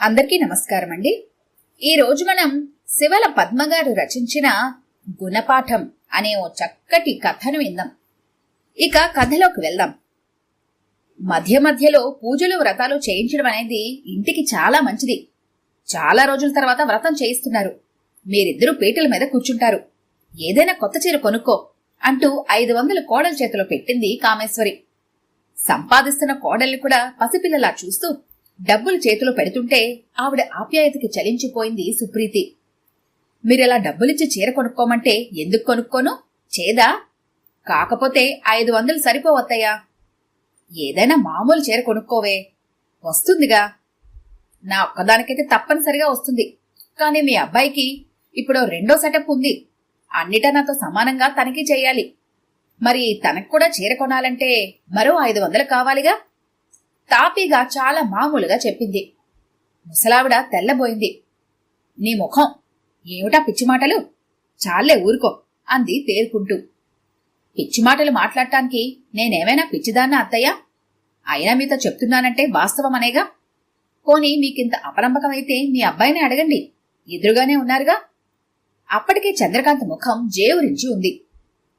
అందరికీ నమస్కారం అండి ఈరోజు మనం శివల పద్మగారు రచించిన గుణపాఠం అనే ఓ చక్కటి కథను విందాం. ఇక కథలోకి వెళ్దాం. మధ్య మధ్యలో పూజలు వ్రతాలు చేయించడం అనేది ఇంటికి చాలా మంచిది. చాలా రోజుల తర్వాత వ్రతం చేయిస్తున్నారు. మీరిద్దరూ పీటల మీద కూర్చుంటారు. ఏదైనా కొత్త చీర కొనుక్కో అంటూ ఐదు వందల కోడల చేతిలో పెట్టింది కామేశ్వరి. సంపాదిస్తున్న కోడల్ని కూడా పసిపిల్లలా చూస్తూ డబ్బులు చేతిలో పెడుతుంటే ఆవిడ ఆప్యాయతకి చలించిపోయింది సుప్రీతి. మీరిలా డబ్బులిచ్చి చీర కొనుక్కోమంటే ఎందుకు కొనుక్కోను? చేదా? కాకపోతే ఐదు వందలు సరిపోవత్తయ్యా. ఏదైనా మామూలు చీర కొనుక్కోవే. వస్తుందిగా. నా ఒక్కదానికైతే తప్పనిసరిగా వస్తుంది. కానీ మీ అబ్బాయికి ఇప్పుడు రెండో సెటప్ ఉంది. అన్నిటా నాతో సమానంగా తనిఖీ చేయాలి. మరి తనకు కూడా చీర కొనాలంటే మరో ఐదు వందలు కావాలిగా? తాపీగా చాలా మామూలుగా చెప్పింది. ముసలావిడ తెల్లబోయింది. నీ ముఖం ఏమిటా పిచ్చిమాటలు చాలే ఊరుకో అంది తేరుకుంటూ. పిచ్చిమాటలు మాట్లాడటానికి నేనేమైనా పిచ్చిదాన్నా అత్తయ్యా? అయినా మీతో చెప్తున్నానంటే వాస్తవమనేగా? పోనీ మీకింత అపనమ్మకమైతే మీ అబ్బాయిని అడగండి. ఎదురుగానే ఉన్నారుగా? అప్పటికే చంద్రకాంత్ ముఖం జేవురించి ఉంది.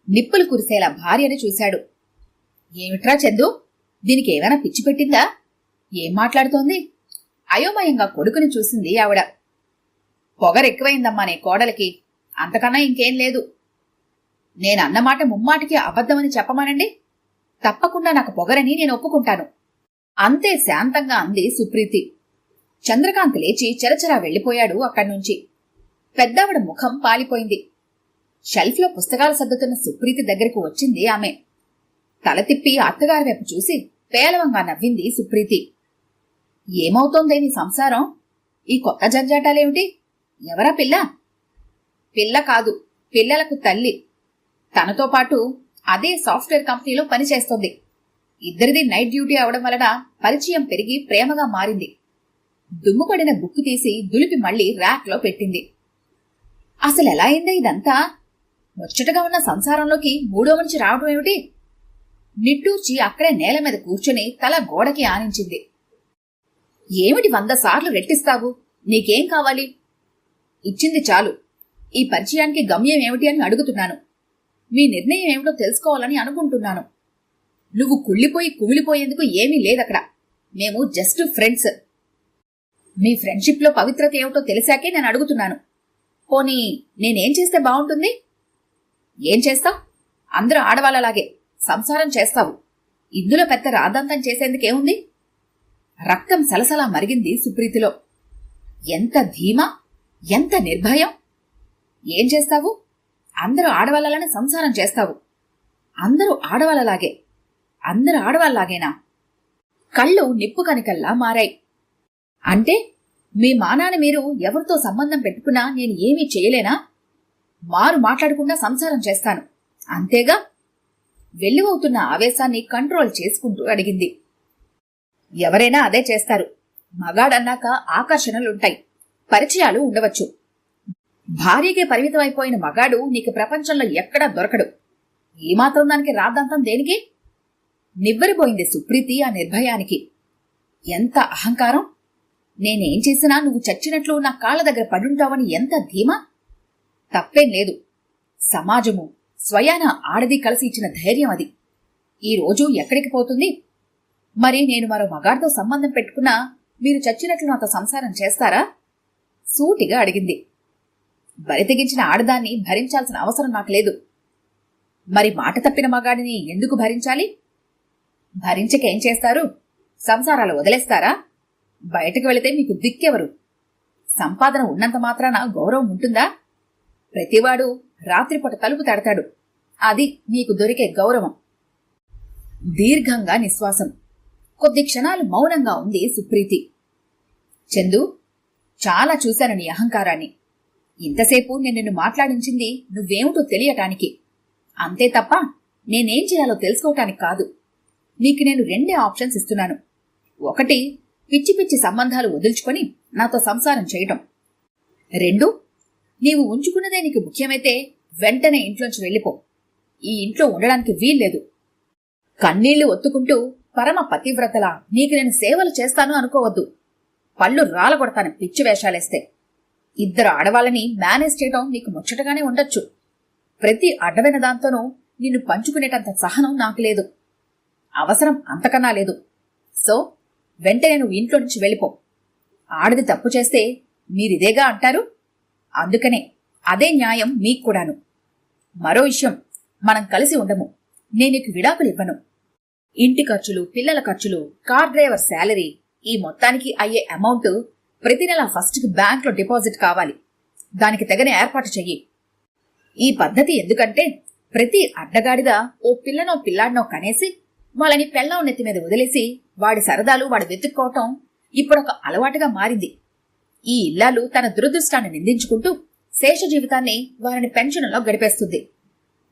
నిప్పులు కురిసేలా భార్యని చూశాడు. ఏమిట్రా చందు? దీనికి ఏమైనా పిచ్చి పెట్టిందా? ఏం మాట్లాడుతోంది? అయోమయంగా కొడుకుని చూసింది ఆవిడ. పొగరెక్కువైందమ్మా నీ కోడలికి. అంతకన్నా ఇంకేం లేదు. నేనన్నమాట ముమ్మాటికి అబద్ధమని చెప్పమానండి? తప్పకుండా నాకు పొగరని నేను ఒప్పుకుంటాను. అంతే శాంతంగా అంది సుప్రీతి. చంద్రకాంత్ లేచి చరచరా వెళ్ళిపోయాడు అక్కడ్నుంచి. పెద్దావిడ ముఖం పాలిపోయింది. షెల్ఫ్లో పుస్తకాలు సర్దుతున్న సుప్రీతి దగ్గరకు వచ్చింది ఆమె. తల తిప్పి అత్తగారి వైపు చూసి పేలవంగా నవ్వింది సుప్రీతి. ఏమవుతోందే నీ సంసారం? ఈ కొత్త జంజాటాలేమిటి? ఎవరా పిల్ల? పిల్ల కాదు పిల్లలకు తల్లి. తనతో పాటు అదే సాఫ్ట్వేర్ కంపెనీలో పనిచేస్తోంది. ఇద్దరిది నైట్ డ్యూటీ అవడం వలన పరిచయం పెరిగి ప్రేమగా మారింది. దుమ్ముపడిన బుక్కు తీసి దులిపి మళ్ళీ ర్యాక్లో పెట్టింది. అసలు ఎలా అయిందే ఇదంతా? ముచ్చటగా ఉన్న సంసారంలోకి మూడో మనిషి రావడం ఏమిటి? నిట్టూర్చి అక్కడే నేల మీద కూర్చుని తల గోడకి ఆనించింది. ఏమిటి వంద సార్లు రెట్టిస్తావు? నీకేం కావాలి? ఇచ్చింది చాలు. ఈ పరిచయానికి గమ్యం ఏమిటి అని అడుగుతున్నాను. మీ నిర్ణయం ఏమిటో తెలుసుకోవాలని అనుకుంటున్నాను. నువ్వు కుళ్ళిపోయి కుమిలిపోయేందుకు ఏమీ లేదక్కడ. మేము జస్ట్ ఫ్రెండ్స్. మీ ఫ్రెండ్షిప్లో పవిత్రత ఏమిటో తెలిసాకే నేను అడుగుతున్నాను. పోనీ నేనేం చేస్తే బాగుంటుంది? ఏం చేస్తావు? అందరూ ఆడవాళ్ళలాగే. సంసారం చేస్తావు. ఇందులో పెద్ద రాదంతం చేసేందుకేముంది రక్తం సలసలా మరిగింది సుప్రీతిలో. ఎంత ధీమా? ఎంత నిర్భయం? ఏం చేస్తావు? అందరూ ఆడవాళ్ళలానే సంసారం చేస్తావు. అందరూ ఆడవాళ్ళలాగే. అందరూ ఆడవాళ్ళలాగేనా? కళ్ళు నిప్పు కనికల్లా మారాయి. అంటే మీ మానాన్ని మీరు ఎవరితో సంబంధం పెట్టుకున్నా నేను ఏమీ చేయలేనా? మారు మాట్లాడకుండా సంసారం చేస్తాను. అంతేగా? వెల్లువవుతున్న ఆవేశాన్ని కంట్రోల్ చేసుకుంటూ అడిగింది. ఎవరైనా అదే చేస్తారు. మగాడన్నాక ఆకర్షణలుంటాయి. పరిచయాలు ఉండవచ్చు. భార్యకే పరిమితమైపోయిన మగాడు నీకు ప్రపంచంలో ఎక్కడా దొరకడు. ఏమాత్రం దానికి రాద్దంతం దేనికి? నివ్వరిపోయింది సుప్రీతి ఆ నిర్భయానికి. ఎంత అహంకారం? నేనేం చేసినా నువ్వు చచ్చినట్లు నా కాళ్ళ దగ్గర పడుంటావని ఎంత ధీమా? తప్పేం లేదు. సమాజము స్వయాన ఆడది కలిసి ఇచ్చిన ధైర్యం అది. ఈ రోజు ఎక్కడికి పోతుంది? మరి నేను మరో మగాడితో సంబంధం పెట్టుకున్నా మీరు చచ్చినట్లు నాతో సంసారం చేస్తారా? సూటిగా అడిగింది. బరితెగించిన ఆడదాన్ని భరించాల్సిన అవసరం నాకు లేదు. మరి మాట తప్పిన మగాడిని ఎందుకు భరించాలి? భరించకేం చేస్తారు? సంసారాలు వదిలేస్తారా? బయటకు వెళితే మీకు దిక్కెవరు? సంపాదన ఉన్నంత మాత్రాన గౌరవం ఉంటుందా? ప్రతివాడు రాత్రిపూట తలుపు తడతాడు. అది నీకు దొరికే గౌరవం. దీర్ఘంగా నిశ్వాసం. కొద్ది క్షణాలు మౌనంగా ఉంది సుప్రీతి. చందు చాలా చూశాను నీ అహంకారాన్ని. ఇంతసేపు నేను నిన్ను మాట్లాడించింది నువ్వేమిటో తెలియటానికి. అంతే తప్ప నేనేం చేయాలో తెలుసుకోవటానికి కాదు. నీకు నేను రెండే ఆప్షన్స్ ఇస్తున్నాను. ఒకటి పిచ్చి పిచ్చి సంబంధాలు వదులుచుకొని నాతో సంసారం చేయటం. రెండు నీవు ఉంచుకున్నదే నీకు ముఖ్యమైతే వెంటనే ఇంట్లోంచి వెళ్ళిపో. ఈ ఇంట్లో ఉండడానికి వీల్లేదు. కన్నీళ్ళు ఒత్తుకుంటూ పరమ పతివ్రతల నీకు నేను సేవలు చేస్తాను అనుకోవద్దు. పళ్ళు రాలగొడతాను పిచ్చి వేషాలేస్తే. ఇద్దరు ఆడవాళ్ళని మేనేజ్ చేయడం నీకు ముచ్చటగానే ఉండొచ్చు. ప్రతి అడ్డమైన దాంతోనూ నిన్ను పంచుకునేటంత సహనం నాకు లేదు. అవసరం అంతకన్నా లేదు. సో వెంటనే నువ్వు ఇంట్లో నుంచి వెళ్ళిపో. ఆడది తప్పు చేస్తే మీరిదేగా అంటారు? అందుకనే అదే న్యాయం మీకు కూడాను. మరో విషయం మనం కలిసి ఉండము. నేను నీకు విడాకులు ఇవ్వను. ఇంటి ఖర్చులు పిల్లల ఖర్చులు కార్ డ్రైవర్ శాలరీ ఈ మొత్తానికి అయ్యే అమౌంట్ ప్రతి నెల ఫస్ట్కి బ్యాంక్లో డిపాజిట్ కావాలి. దానికి తగిన ఏర్పాటు చెయ్యి. ఈ పద్ధతి ఎందుకంటే ప్రతి అడ్డగాడిద ఓ పిల్లనో పిల్లాడినో కనేసి వాళ్ళని పెళ్ళం నెత్తి మీద వదిలేసి వాడి సరదాలు వాడు వెతుక్కోవటం ఇప్పుడొక అలవాటుగా మారింది. ఈ ఇల్లాలు తన దురదృష్టాన్ని నిందించుకుంటూ శేష జీవితాన్ని వారిని పెన్షన్లో గడిపేస్తుంది.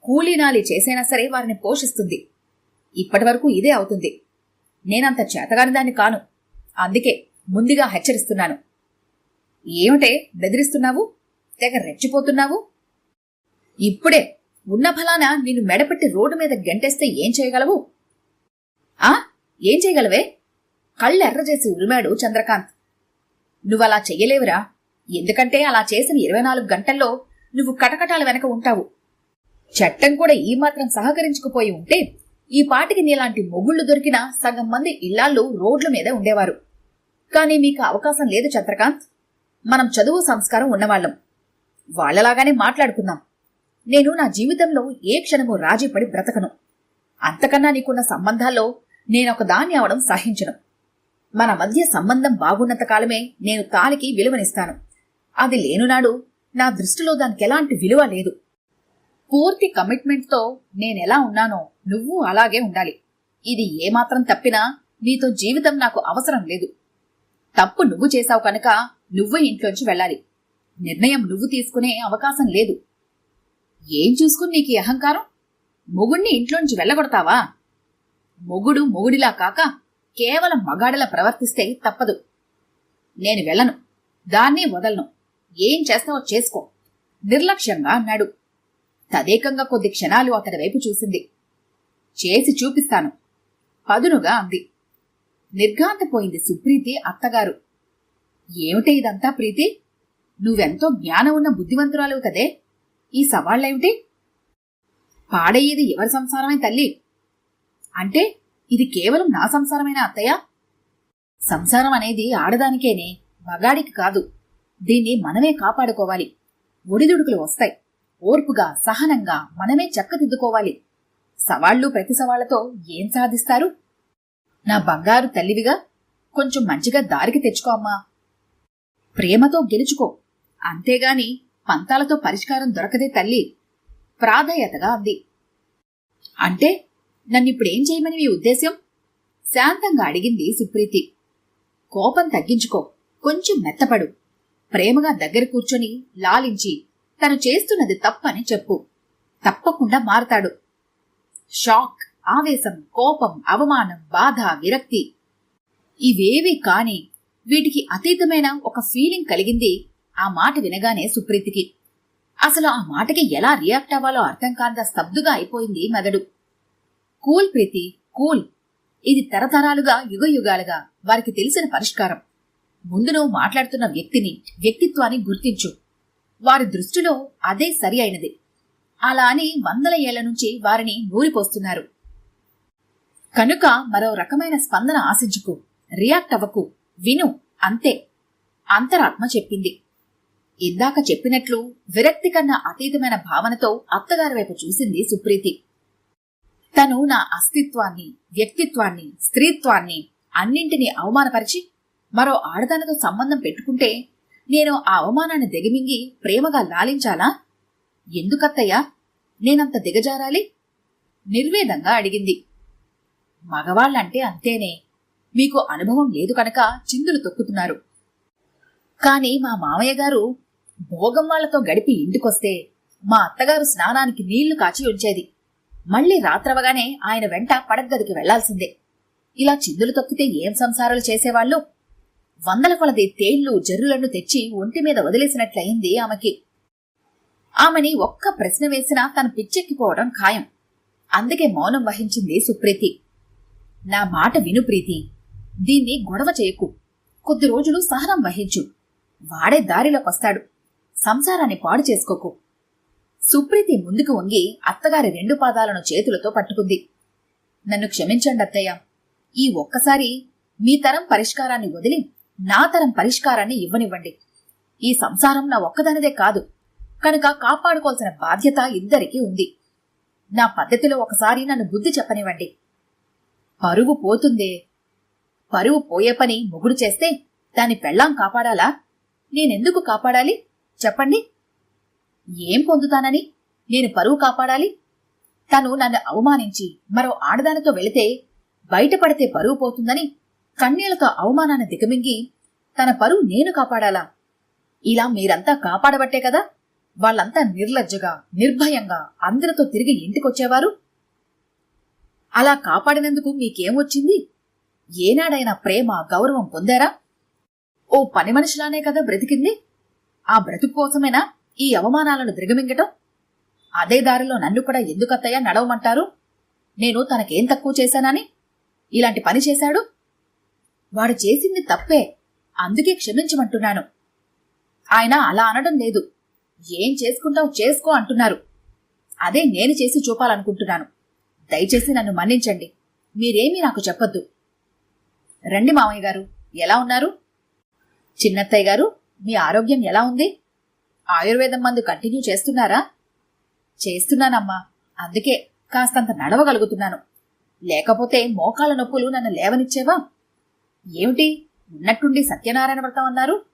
కూలీనాలి చేసైనా సరే వారిని పోషిస్తుంది. ఇప్పటి వరకు ఇదే అవుతుంది. నేనంత చేతగాని దాన్ని కాను. అందుకే ముందుగా హెచ్చరిస్తున్నాను. ఏమిటే బెదిరిస్తున్నావు? తెగ రెచ్చిపోతున్నావు? ఇప్పుడే ఉన్న ఫలాన నిన్ను మెడపెట్టి రోడ్డు మీద గంటేస్తే ఏం చేయగలవు? ఆ? ఏం చేయగలవే? కళ్ళెర్రజేసి ఉరిమాడు చంద్రకాంత్. నువ్వలా చెయ్యలేవురా. ఎందుకంటే అలా చేసిన ఇరవై నాలుగు గంటల్లో నువ్వు కటకటాల వెనక ఉంటావు. చట్టం కూడా ఈ మాత్రం సహకరించుకుపోయి ఉంటే ఈ పాటికి నీలాంటి మొగుళ్ళు దొరికిన సగం మంది ఇళ్ళాళ్ళు రోడ్ల మీద ఉండేవారు. కానీ మీకు అవకాశం లేదు చంద్రకాంత్. మనం చదువు సంస్కారం ఉన్నవాళ్ళం. వాళ్ళలాగానే మాట్లాడుకుందాం. నేను నా జీవితంలో ఏ క్షణము రాజీపడి బ్రతకను. అంతకన్నా నీకున్న సంబంధాల్లో నేనొక దాన్ని అవడం సహించను. మన మధ్య సంబంధం బాగున్నంత కాలమే నేను తాలికి విలువనిస్తాను. అది లేనునాడు నా దృష్టిలో దానికి ఎలాంటి విలువ లేదు. పూర్తి కమిట్మెంట్తో నేనెలా ఉన్నానో నువ్వు అలాగే ఉండాలి. ఇది ఏమాత్రం తప్పినా నీతో జీవితం నాకు అవసరం లేదు. తప్పు నువ్వు చేశావు కనుక నువ్వే ఇంట్లోంచి వెళ్ళాలి. నిర్ణయం నువ్వు తీసుకునే అవకాశం లేదు. ఏం చూసుకుని నీకు అహంకారం? మొగుణ్ణి ఇంట్లోంచి వెళ్ళగొడతావా? మొగుడు మొగుడిలా కాక కేవలం మగాడిలా ప్రవర్తిస్తే తప్పదు. నేను వెళ్ళను. దాన్నే వదలను. ఏం చేస్తావో చేసుకో. నిర్లక్ష్యంగా అన్నాడు తదేకంగా కొద్ది క్షణాలు అతడి వైపు చూసింది. చేసి చూపిస్తాను. పదునుగా అంది. నిర్ఘాంతపోయింది సుప్రీతి అత్తగారు. ఏమిటే ఇదంతా ప్రీతి? నువ్వెంతో జ్ఞానం ఉన్న బుద్ధివంతురాలు కదే. ఈ సవాళ్ళేమిటి పాడయ్యేది ఎవరి సంసారమే తల్లి? అంటే ఇది కేవలం నా సంసారమేనా అత్తయ్య? సంసారం అనేది ఆడదానికేనే మగాడికి కాదు. దీన్ని మనమే కాపాడుకోవాలి. ఒడిదుడుకులు వస్తాయి. ఓర్పుగా సహనంగా మనమే చక్కదిద్దుకోవాలి. సవాళ్ళు ప్రతి సవాళ్ళతో ఏం సాధిస్తారు? నా బంగారు తల్లివిగా కొంచెం మంచిగా దారికి తెచ్చుకో అమ్మా. ప్రేమతో గెలుచుకో. అంతేగాని పంతాలతో పరిష్కారం దొరకదే తల్లి. ప్రాధాయతగా అంది. అంటే నన్నిప్పుడేం చేయమని మీ ఉద్దేశ్యం? శాంతంగా అడిగింది సుప్రీతి. కోపం తగ్గించుకో కొంచెం మెత్తపడు. ప్రేమగా దగ్గర కూర్చొని లాలించి తను చేస్తున్నది తప్పని చెప్పు. తప్పకుండా మారతాడు. షాక్ ఆవేశం కోపం అవమానం బాధ విరక్తి ఇవేవి కాని వీటికి అతీతమైన ఒక ఫీలింగ్ కలిగింది ఆ మాట వినగానే సుప్రీతికి. అసలు ఆ మాటకి ఎలా రియాక్ట్ అవ్వాలో అర్థం కాంత స్తబ్దుగా అయిపోయింది మెదడు. Cool Preethi cool. ఇది తరతరాలుగా యుగ యుగాలుగా వారికి తెలిసిన పరిష్కారం. ముందు నువ్వు మాట్లాడుతున్న వ్యక్తిని వ్యక్తిత్వాన్ని గుర్తించు. వారి దృష్టిలో అదే సరి అయినది అలా అని వందల ఏళ్ళ నుంచి వారిని నూరిపోస్తున్నారు. కనుక మరో రకమైన స్పందన ఆశించుకు. రియాక్ట్ అవ్వకు. విను. అంతే. అంతరాత్మ చెప్పింది. ఇందాక చెప్పినట్లు విరక్తి కన్నా అతీతమైన భావనతో అత్తగారి వైపు చూసింది సుప్రీతి. తను నా అస్తిత్వాన్ని వ్యక్తిత్వాన్ని స్త్రీత్వాన్ని అన్నింటినీ అవమానపరిచి మరో ఆడదానితో సంబంధం పెట్టుకుంటే నేను ఆ అవమానాన్ని దిగమింగి ప్రేమగా లాలించాలా? ఎందుకత్తయ్యా? నేనంత దిగజారాలి? నిర్వేదంగా అడిగింది. మగవాళ్ళంటే అంతేనే. మీకు అనుభవం లేదు కనుక చిందులు తొక్కుతున్నారు. కాని మా మామయ్య గారు భోగం వాళ్ళతో గడిపి ఇంటికొస్తే మా అత్తగారు స్నానానికి నీళ్ళు కాచి ఉంచేది. మళ్ళీ రాత్రవగానే ఆయన వెంట పడగదికి వెళ్ళాల్సిందే. ఇలా చిందులు తొక్కితే ఏం సంసారాలు చేసేవాళ్ళు? వందల కొలది తేళ్ళు జర్రులను తెచ్చి ఒంటి మీద వదిలేసినట్లయింది ఆమెకి. ఆమెని ఒక్క ప్రశ్న వేసినా తను పిచ్చెక్కిపోవడం ఖాయం. అందుకే మౌనం వహించింది సుప్రీతి. నా మాట విను ప్రీతి. దీన్ని గొడవ చేయకు. కొద్ది రోజులు సహనం వహించు. వాడే దారిలోకొస్తాడు. సంసారాన్ని పాడు చేసుకోకు. సుప్రీతి ముందుకు వంగి అత్తగారి రెండు పాదాలను చేతులతో పట్టుకుంది. నన్ను క్షమించండి అత్తయ్య. ఈ ఒక్కసారి మీ తరం పరిష్కారాన్ని వదిలి నా తరం పరిష్కారాన్ని ఇవ్వనివ్వండి. ఈ సంసారం నా ఒక్కదానిదే కాదు. కనుక కాపాడుకోవాల్సిన బాధ్యత ఇద్దరికీ ఉంది. నా పద్ధతిలో ఒకసారి నన్ను బుద్ధి చెప్పనివ్వండి. పరువు పోతుందే. పరువు పోయే పని మొగుడు చేస్తే దాని పెళ్ళాం కాపాడాలా? నేనెందుకు కాపాడాలి? చెప్పండి. ఏం పొందుతానని? నేను పరువు కాపాడాలి? తను నన్ను అవమానించి మరో ఆడదానితో వెళితే బయటపడితే పరువు పోతుందని కన్నీళ్ళతో అవమానాన్ని దిగమింగి తన పరువు నేను కాపాడాలా? ఇలా మీరంతా కాపాడబట్టే కదా? వాళ్ళంతా నిర్లజ్జగా నిర్భయంగా అందరితో తిరిగి ఇంటికొచ్చేవారు? అలా కాపాడినందుకు మీకేం వచ్చింది? ఏనాడైనా ప్రేమ గౌరవం పొందారా? ఓ పని మనిషిలానే కదా బ్రతికింది? ఆ బ్రతుకు కోసమేనా? ఈ అవమానాలను దిగమింగటం? అదే దారిలో నన్ను కూడా ఎందుకత్తయ్యా నడవమంటారు? నేను తనకేం తక్కువ చేశానని? ఇలాంటి పని చేశాడు? వాడు చేసింది తప్పే అందుకే క్షమించమంటున్నాను. ఆయన అలా అనడం లేదు. ఏం చేసుకుంటావు చేసుకో అంటున్నారు. అదే నేను చేసి చూపాలనుకుంటున్నాను. దయచేసి నన్ను మన్నించండి. మీరేమీ నాకు చెప్పొద్దు. రండి మామయ్య గారు ఎలా ఉన్నారు? చిన్నత్తయ్య గారు మీ ఆరోగ్యం ఎలా ఉంది? ఆయుర్వేదం మందు కంటిన్యూ చేస్తున్నారా? చేస్తున్నానమ్మా. అందుకే కాస్తంత నడవగలుగుతున్నాను. లేకపోతే మోకాళ్ళ నొప్పులు నన్ను లేవనిచ్చేవా? ఏమిటి? ఉన్నట్టుండి సత్యనారాయణ వ్రతం అన్నారు?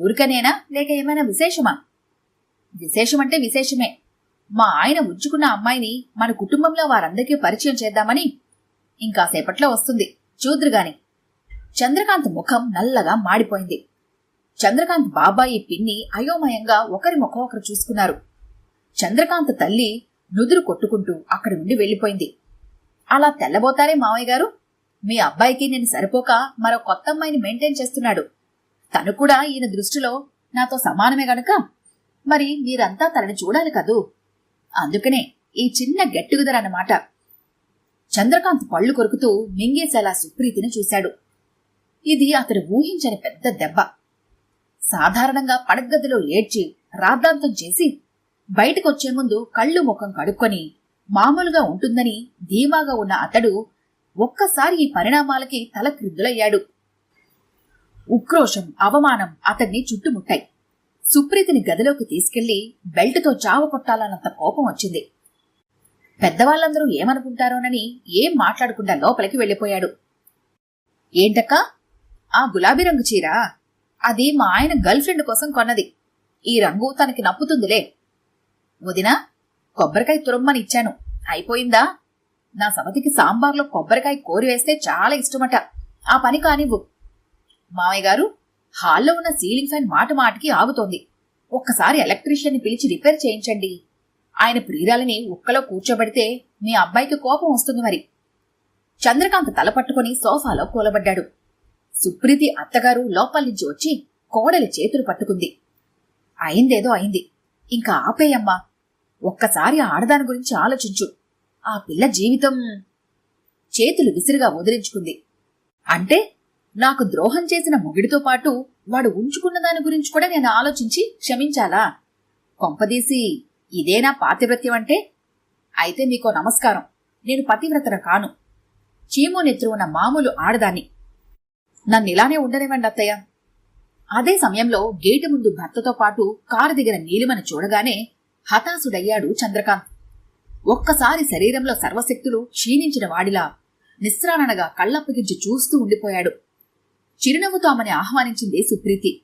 ఊరికనేనా? లేక ఏమైనా విశేషమా? విశేషమంటే విశేషమే. మా ఆయన ఉంచుకున్న అమ్మాయిని మన కుటుంబంలో వారందరికీ పరిచయం చేద్దామని ఇంకాసేపట్లో వస్తుంది. చూద్రుగాని చంద్రకాంత్ ముఖం నల్లగా మాడిపోయింది. చంద్రకాంత్ బాబాయి పిన్ని అయోమయంగా ఒకరి ముఖం ఒకరు చూసుకున్నారు. చంద్రకాంత్ తల్లి నుదురు కొట్టుకుంటూ అక్కడి నుండి వెళ్ళిపోయింది అలా తెల్లబోతారే మావయ్య గారు. మీ అబ్బాయికి నేను సరిపోక మరో కొత్త అమ్మాయిని మెయింటైన్ చేస్తున్నాడు. తను కూడా ఈయన దృష్టిలో నాతో సమానమే గనక. మరి మీరంతా తనని చూడాలి కదూ? అందుకనే ఈ చిన్న గెట్టుగుదరన్నమాట చంద్రకాంత్ పళ్ళు కొరుకుతూ మింగేసేలా సుప్రీతిని చూశాడు. ఇది అతడు ఊహించని పెద్ద దెబ్బ. సాధారణంగా పడగదిలో ఏడ్చి రాద్ధాంతం చేసి బయటకొచ్చే ముందు కళ్ళు ముఖం కడుక్కొని మామూలుగా ఉంటుందని ధీమాగా ఉన్న అతడు ఒక్కసారి ఈ పరిణామాలకి తల క్రిద్దులయ్యాడు ఉక్రోషం అవమానం అతన్ని చుట్టుముట్టాయి. సుప్రీతిని గదిలోకి తీసుకెళ్ళి బెల్ట్తో చావు కొట్టాలన్నంత కోపం వచ్చింది. పెద్దవాళ్ళందరూ ఏమనుకుంటారోనని ఏం మాట్లాడకుండా లోపలికి వెళ్ళిపోయాడు. ఏంటక్కా? ఆ గులాబీ రంగు చీరా? అది మా ఆయన గర్ల్ ఫ్రెండ్ కోసం కొన్నది. ఈ రంగు తనకి నప్పుతుందిలే. వదినా కొబ్బరికాయ తురమ్మని ఇచ్చాను. అయిపోయిందా? నా సవతికి సాంబార్లో కొబ్బరికాయ కోరి వేస్తే చాలా ఇష్టమట. ఆ పని కానివ్వు. మామయ్య గారు హాల్లో ఉన్న సీలింగ్ ఫ్యాన్ మాట మాటికి ఆగుతోంది. ఒక్కసారి ఎలక్ట్రీషియన్ని పిలిచి రిపేర్ చేయించండి. ఆయన ప్రియురాలని ఉక్కలో కూర్చోబెడితే మీ అబ్బాయికి కోపం వస్తుంది మరి. చంద్రకాంత్ తల పట్టుకుని సోఫాలో కూలబడ్డాడు. సుప్రీతి అత్తగారు లోపల నుంచి వచ్చి కోడలి చేతులు పట్టుకుంది. అయిందేదో అయింది. ఇంకా ఆపేయమ్మా. ఒక్కసారి ఆడదాని గురించి ఆలోచించు. ఆ పిల్ల జీవితం చేతులు విసిరిగా వదిలించుకుంది. అంటే నాకు ద్రోహం చేసిన మొగిడితో పాటు వాడు ఉంచుకున్న దాని గురించి కూడా నేను ఆలోచించి క్షమించాలా? కొంపదీసి ఇదేనా పాతివ్రత్యం అంటే? అయితే మీకో నమస్కారం. నేను పతివ్రతన కాను. చీమో నెత్రు ఉన్న మామూలు ఆడదాన్ని నన్ను ఇలానే ఉండనివ్వండి అత్తయ్య. అదే సమయంలో గేటు ముందు భర్తతో పాటు కారు దిగిన నీలిమను చూడగానే హతాశుడయ్యాడు చంద్రకాంత్. ఒక్కసారి శరీరంలో సర్వశక్తులు క్షీణించిన వాడిలా నిస్రాణనగా కళ్ళప్పగించి చూస్తూ ఉండిపోయాడు. చిరునవ్వుతో ఆమెని ఆహ్వానించింది సుప్రీతి.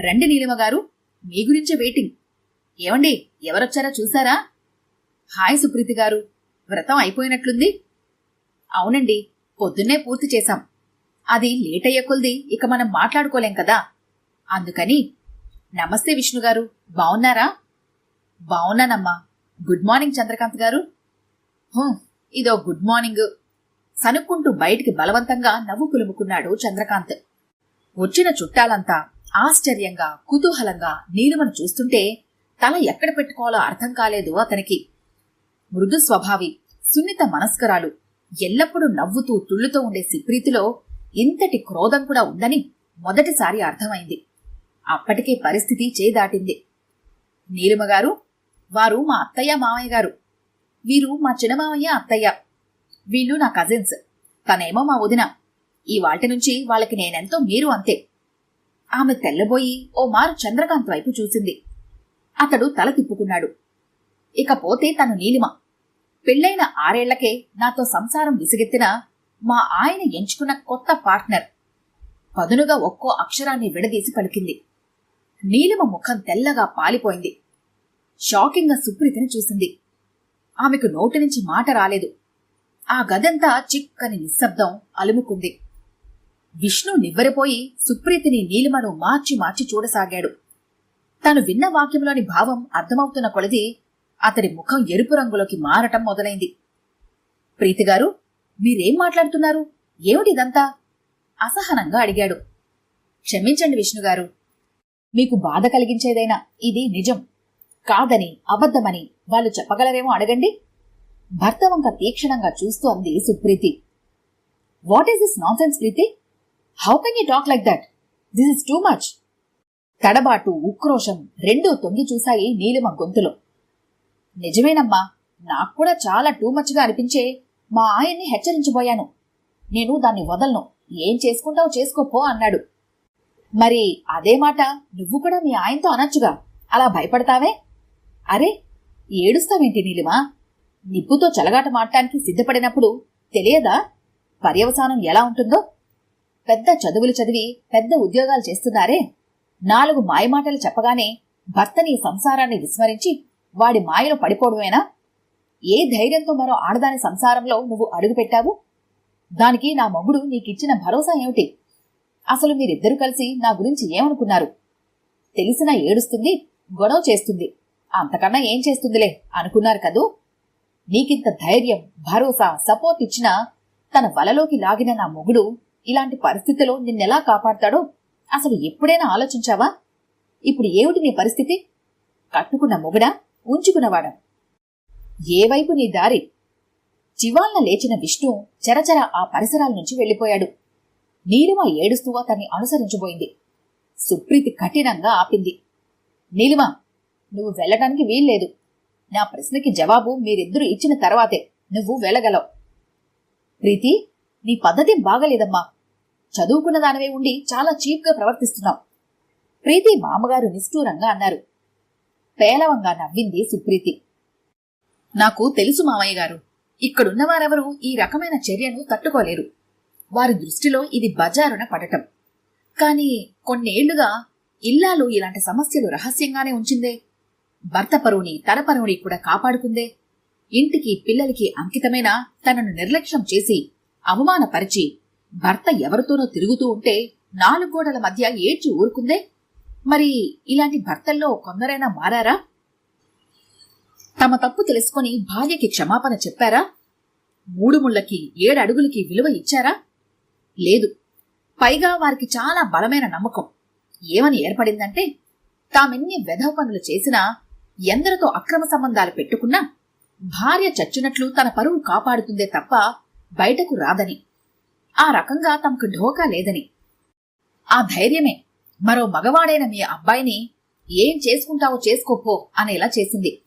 రండి నీలిమ గారు మీ గురించే వెయిటింగ్. ఏమండి ఎవరొచ్చారా చూసారా హాయ్ సుప్రీతి గారు వ్రతం అయిపోయినట్లుంది? అవునండి పొద్దున్నే పూర్తి చేశాం. అది లేట్ అయ్యే కొల్ది ఇక మనం మాట్లాడుకోలేం కదా. అందుకని నమస్తే విష్ణు గారు బావున్నారా? బావున్నానమ్మా. గుడ్ మార్నింగ్ చంద్రకాంత్ గారు. ఇదో గుడ్ మార్నింగ్. సనుక్కుంటూ బయటికి బలవంతంగా నవ్వు పులుముకున్నాడు చంద్రకాంత్. వచ్చిన చుట్టాలంతా ఆశ్చర్యంగా కుతూహలంగా నీలిమను చూస్తుంటే తల ఎక్కడ పెట్టుకోవాలో అర్థం కాలేదు అతనికి. మృదు స్వభావి సున్నిత మనస్కరాలు ఎల్లప్పుడూ నవ్వుతూ తుళ్ళుతో ఉండే సిప్రీతిలో ఇంతటి క్రోధం కూడా ఉందని మొదటిసారి అర్థమైంది. అప్పటికే పరిస్థితి చేదాటింది. నీలిమగారు వారు మా అత్తయ్య మామయ్య గారు. వీరు మా చిన్నమామయ్య అత్తయ్య. వీళ్ళు నా కజిన్స్. తనేమో మా వదిన. ఈ వాటి నుంచి వాళ్ళకి నేనెంతో మీరు అంతే. ఆమె తెల్లబోయి ఓ మారు చంద్రకాంత్ వైపు చూసింది. అతడు తల తిప్పుకున్నాడు. ఇకపోతే తను నీలిమ. పెళ్ళైన ఆరేళ్ళకే నాతో సంసారం విసిగెత్తిన మా ఆయన ఎంచుకున్న కొత్త పార్ట్నర్. పదునుగా ఒక్కో అక్షరాన్ని విడదీసి పలికింది. నీలిమ ముఖం తెల్లగా పాలిపోయింది. షాకింగ్గా సుప్రీతిని చూసింది. ఆమెకు నోటి నుంచి మాట రాలేదు. ఆ గదంతా చిక్కని నిశ్శబ్దం అలుముకుంది. విష్ణు నివ్వెరపోయి సుప్రీతిని నీలిమను మార్చి మార్చి చూడసాగాడు. తను విన్న వాక్యంలోని భావం అర్థమవుతున్న కొలది అతడి ముఖం ఎరుపు రంగులోకి మారటం మొదలైంది. ప్రీతిగారు మీరేం మాట్లాడుతున్నారు? ఏమిటిదంతా అసహనంగా అడిగాడు. క్షమించండి విష్ణుగారు. మీకు బాధ కలిగించేదైనా ఇది నిజం. కాదని అబద్ధమని వాళ్ళు చెప్పగలరేమో అడగండి. భర్త వంక తీక్షణంగా చూస్తూ అంది Supreethi. What is this nonsense Preethi? How can you talk like that this is too much తడబాటు ఉక్రోషం రెండూ తొంగి చూశాయి నీలిమ గొంతులో. నిజమేనమ్మా నాకు కూడా చాలా టూ మచ్గా అనిపించే మా ఆయన్ని హెచ్చరించబోయాను. నేను దాన్ని వదలను. ఏం చేసుకుంటావు చేసుకోపో అన్నాడు. మరి అదే మాట నువ్వు కూడా మీ ఆయనతో అనొచ్చుగా. అలా భయపడతావే? అరే ఏడుస్తావేంటి నీలిమా? నిప్పుతో చెలగాట మాడటానికి సిద్ధపడినప్పుడు తెలియదా? పర్యవసానం ఎలా ఉంటుందో? పెద్ద చదువులు చదివి పెద్ద ఉద్యోగాలు చేస్తున్నారే? నాలుగు మాయమాటలు చెప్పగానే భర్తని సంసారాన్ని విస్మరించి వాడి మాయలో పడిపోవడమేనా? ఏ ధైర్యంతో మరో ఆడదాని సంసారంలో నువ్వు అడుగుపెట్టావు? దానికి నా మొగుడు నీకిచ్చిన భరోసా ఏమిటి? అసలు మీరిద్దరూ కలిసి నా గురించి ఏమనుకున్నారు? తెలిసినా ఏడుస్తుంది గొడవ చేస్తుంది. అంతకన్నా ఏం చేస్తుందిలే అనుకున్నారు కదూ? నీకింత ధైర్యం భరోసా సపోర్ట్ ఇచ్చినా తన వలలోకి లాగిన నా మొగుడు ఇలాంటి పరిస్థితిలో నిన్నెలా కాపాడతాడో అసలు ఎప్పుడైనా ఆలోచించావా? ఇప్పుడు ఏమిటి నీ పరిస్థితి? కట్టుకున్న మొగుడా? ఉంచుకున్నవాడా? ఏ వైపు నీ దారి? చివాల్న లేచిన విష్ణు చరచర ఆ పరిసరాల నుంచి వెళ్ళిపోయాడు నీలిమ ఏడుస్తూ అతన్ని అనుసరించబోయింది సుప్రీతి కఠినంగా ఆపింది. నీలిమ నువ్వు వెళ్ళటానికి వీల్లేదు. నా ప్రశ్నకి జవాబు మీరిద్దరూ ఇచ్చిన తర్వాతే. నువ్వు వెళ్ళగలవు. ప్రీతి నీ పద్ధతి బాగలేదమ్మా. చదువుకున్న దానివే ఉండి చాలా చీప్గా ప్రవర్తిస్తున్నావు. ప్రీతి మామగారు నిష్ఠూరంగా అన్నారు. పేలవంగా నవ్వింది సుప్రీతి. నాకు తెలుసు మామయ్య గారు. ఇక్కడున్న వారెవరూ ఈ రకమైన చర్యను తట్టుకోలేరు. వారి దృష్టిలో ఇది బజారున పడటం. కాని కొన్నేళ్ళుగా ఇల్లాలు ఇలాంటి సమస్యలు రహస్యంగానే ఉంచిందే. భర్త పరువుని తన పరువుని కూడా కాపాడుకుందే. ఇంటికి పిల్లలకి అంకితమైన తనను నిర్లక్ష్యం చేసి అవమానపరిచి భర్త ఎవరితోనో తిరుగుతూ ఉంటే నాలుగు గోడల మధ్య ఏడ్చి ఊరుకుందే. మరి ఇలాంటి భర్తల్లో కొందరైనా మారారా? తమ తప్పు తెలుసుకొని భార్యకి క్షమాపణ చెప్పారా? మూడుముళ్ళకి ఏడడుగులకి ఏడు అడుగులకి విలువ ఇచ్చారా? లేదు. పైగా వారికి చాలా బలమైన నమ్మకం. ఏమని ఏర్పడిందంటే తామెన్ని వెధవ పనులు చేసినా ఎందరితో అక్రమ సంబంధాలు పెట్టుకున్నా భార్య చచ్చినట్లు తన పరువు కాపాడుతుందే తప్ప బయటకు రాదని. ఆ రకంగా తమకు ఢోకా లేదని. ఆ ధైర్యమే మరో మగవాడైన మీ అబ్బాయిని ఏం చేసుకుంటావో చేసుకోపో అనేలా చేసింది.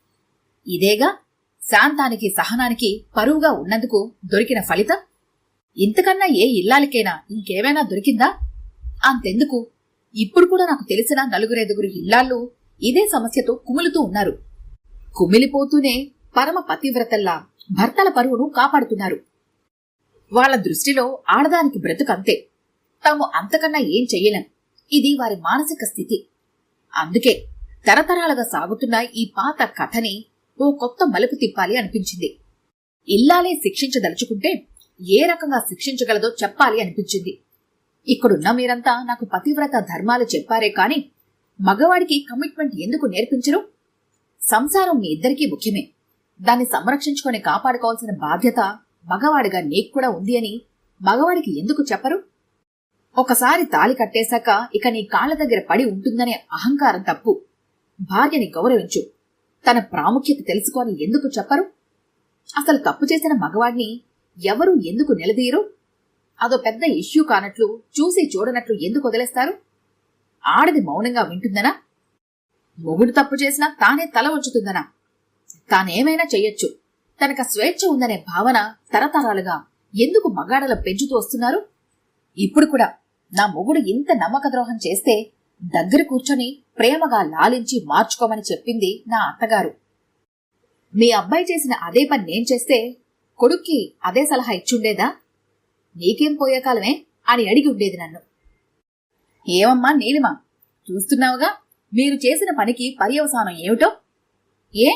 ఇదేగా? శాంతానికి సహనానికి పరువుగా ఉన్నందుకు దొరికిన ఫలితం? ఇంతకన్నా ఏ ఇల్లాలకైనా ఇంకేమైనా దొరికిందా? అంతెందుకు. ఇప్పుడు కూడా నాకు తెలిసిన నలుగురైదుగురు ఇల్లాళ్ళు ఇదే సమస్యతో కుమిలుతూ ఉన్నారు. కుమిలిపోతూనే పరమ పతివ్రతల్లా భర్తల పరువును కాపాడుతున్నారు. వాళ్ళ దృష్టిలో ఆడదానికి బ్రతుకంతే తాము అంతకన్నా ఏం చెయ్యలేం. ఇది వారి మానసిక స్థితి. అందుకే తరతరాలుగా సాగుతున్న ఈ పాత కథని ఓ కొత్త మలుపు తిప్పాలి అనిపించింది. ఇల్లాలే శిక్షించదలుచుకుంటే ఏ రకంగా శిక్షించగలదో చెప్పాలి అనిపించింది. ఇక్కడున్న మీరంతా నాకు పతివ్రత ధర్మాలు చెప్పారే కాని మగవాడికి కమిట్మెంట్ ఎందుకు నేర్పించరు? సంసారం మీ ఇద్దరికీ ముఖ్యమే. దాన్ని సంరక్షించుకొని కాపాడుకోవాల్సిన బాధ్యత మగవాడిగా నీకు కూడా ఉంది అని మగవాడికి ఎందుకు చెప్పరు? ఒకసారి తాలి కట్టేశాక ఇక నీ కాళ్ళ దగ్గర పడి ఉంటుందనే అహంకారం తప్పు. భార్యని గౌరవించు. తన ప్రాముఖ్యత తెలుసుకొని ఎందుకు చెప్పరు? అసలు తప్పు చేసిన మగవాడిని ఎవరు ఎందుకు నిలదీయరు? అదో పెద్ద ఇష్యూ కానట్లు చూసి చూడనట్లు ఎందుకు వదిలేస్తారు? ఆడది మౌనంగా వింటుందనా? మొగుడు తప్పు చేసినా తానే తల ఉంచుతుందనా తానేమైనా చెయ్యొచ్చు. తనక స్వేచ్ఛ ఉందనే భావన తరతరాలుగా ఎందుకు మగాడల పెంచుతూ వస్తున్నారు? ఇప్పుడు కూడా నా మొగుడు ఇంత నమ్మక ద్రోహం చేస్తే దగ్గర కూర్చొని ప్రేమగా లాలించి మార్చుకోమని చెప్పింది నా అత్తగారు. మీ అబ్బాయి చేసిన అదే పని నేను చేస్తే కొడుక్కి అదే సలహా ఇచ్చుండేదా? నీకేం పోయే కాలమే అని అడిగి ఉండేది నన్ను. ఏమమ్మా నీలిమా చూస్తున్నావుగా? మీరు చేసిన పనికి పర్యవసానం ఏమిటో? ఏ?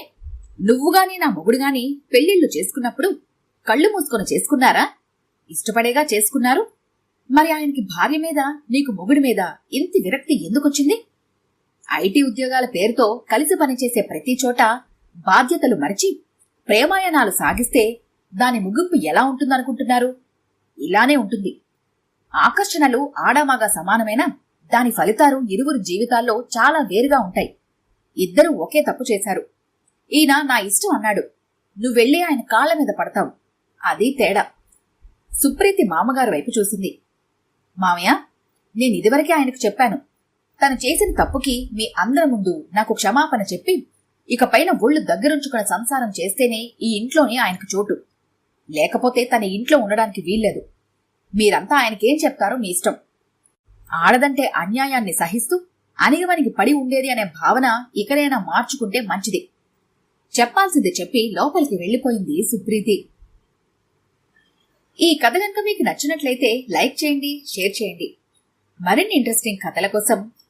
నువ్వుగాని నా మొగుడు పెళ్ళిళ్ళు చేసుకున్నప్పుడు కళ్ళు మూసుకొని చేసుకున్నారా? ఇష్టపడేగా చేసుకున్నారు? మరి ఆయనకి భార్య మీద నీకు మొగుడి మీద ఇంత విరక్తి ఎందుకొచ్చింది? ఐటీ ఉద్యోగాల పేరుతో కలిసి పనిచేసే ప్రతి చోట బాధ్యతలు మరిచి ప్రేమాయణాలు సాగిస్తే దాని ముగింపు ఎలా ఉంటుందనుకుంటున్నారు? ఇలానే ఉంటుంది. ఆకర్షణలు ఆడామాగా సమానమైన? దాని ఫలితాలు ఇరువురు జీవితాల్లో చాలా వేరుగా ఉంటాయి. ఇద్దరూ ఒకే తప్పు చేశారు. ఈయన నా ఇష్టం అన్నాడు. నువ్వెళ్ళి ఆయన కాళ్ళ మీద పడతావు. అది తేడా. సుప్రీతి మామగారు వైపు చూసింది. మామయ్య నేను ఇదివరకే ఆయనకు చెప్పాను. తను చేసిన తప్పుకి మీ అందరి ముందు నాకు క్షమాపణ చెప్పి ఇక పైన ఒళ్ళు దగ్గరుంచుకున్న సంసారం చేస్తేనే ఈ ఇంట్లోనే ఆయనకు చోటు. లేకపోతే తన ఇంట్లో ఉండడానికి వీల్లేదు. మీరంతా ఆయనకేం చెప్తారో మీ ఇష్టం. ఆడదంటే అన్యాయాన్ని సహిస్తూ అణిగమణిగి పడి ఉండేది అనే భావన ఇకనైనా మార్చుకుంటే మంచిది. చెప్పాల్సింది చెప్పి లోపలికి వెళ్ళిపోయింది సుప్రీతి. ఈ కథ కనుక మీకు నచ్చినట్లయితే లైక్ చేయండి షేర్ చేయండి. మరిన్ని ఇంట్రెస్టింగ్ కథల కోసం